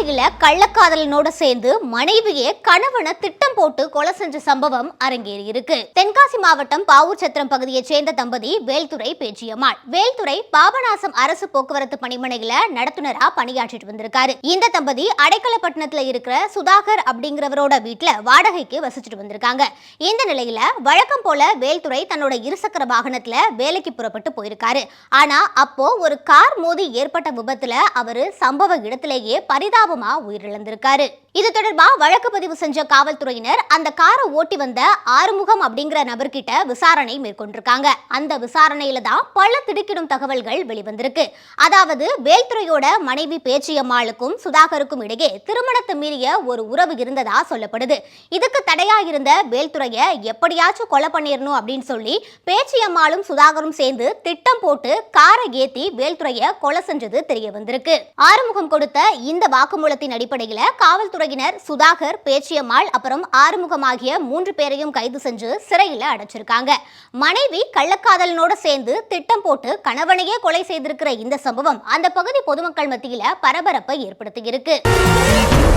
கள்ளக்காதலனோட சேர்ந்து மனைவியே கணவனை திட்டம் போட்டு கொலை செஞ்ச சம்பவம் அரங்கேறி இருக்கு தென்காசி மாவட்டம் பாவூர் சத்திரம் பகுதியைச் சேர்ந்த தம்பதி வேல்துறை பேச்சியம்மாள். வேல்துறை பாபநாசம் அரசு போக்குவரத்து பணிமனையில நடத்துனரா பணியாற்றிட்டு வந்திருக்காரு. இந்த தம்பதி அடைக்கலப்பட்டினத்துல இருக்கிற சுதாகர் அப்படிங்கிறவரோட வீட்டுல வாடகைக்கு வசிச்சுட்டு வந்திருக்காங்க. இந்த நிலையில வழக்கம் போல வேல்துறை தன்னோட இருசக்கர வாகனத்துல வேலைக்கு புறப்பட்டு போயிருக்காரு. ஆனா அப்போ ஒரு கார் மோதி ஏற்பட்ட விபத்துல அவரு சம்பவ இடத்திலேயே சம்பவமா உயிரிழந்திருக்காரு. இது தொடர்பா வழக்கு பதிவு செஞ்ச காவல்துறையினர் அந்த காரை ஓட்டி வந்த ஆறுமுகம் அப்படிங்கிற நபர்கிட்ட விசாரணை மேற்கொண்டிருக்காங்க. அந்த விசாரணையில தான் பல திடுக்கிடும் தகவல்கள் வெளிவந்திருக்கு. அதாவது வேல்துறையோட மனைவி பேச்சியம்மாளுக்கும் சுதாகருக்கும் இடையே திருமணத்தை மீறிய ஒரு உறவு இருந்ததா சொல்லப்படுது. இதுக்கு தடையா இருந்த வேல்துறைய எப்படியாச்சும் கொலை பண்ணிடணும் அப்படின்னு சொல்லி பேச்சியம்மாளும் சுதாகரும் சேர்ந்து திட்டம் போட்டு காரை ஏத்தி வேல்துறைய கொலை செஞ்சது தெரிய வந்திருக்கு ஆறுமுகம் கொடுத்த இந்த வாக்கு வாக்குமூலத்தின் அடிப்படையில காவல்துறையினர் சுதாகர் பேச்சியம்மாள் அப்புறம் ஆறுமுகம் ஆகிய மூன்று பேரையும் கைது செஞ்சு சிறையில அடைச்சிருக்காங்க. மனைவி கள்ளக்காதலனோட சேர்ந்து திட்டம் போட்டு கணவனையே கொலை செய்திருக்கிற இந்த சம்பவம் அந்த பகுதி பொதுமக்கள் மத்தியில பரபரப்பை ஏற்படுத்தியிருக்கு. இருக்கு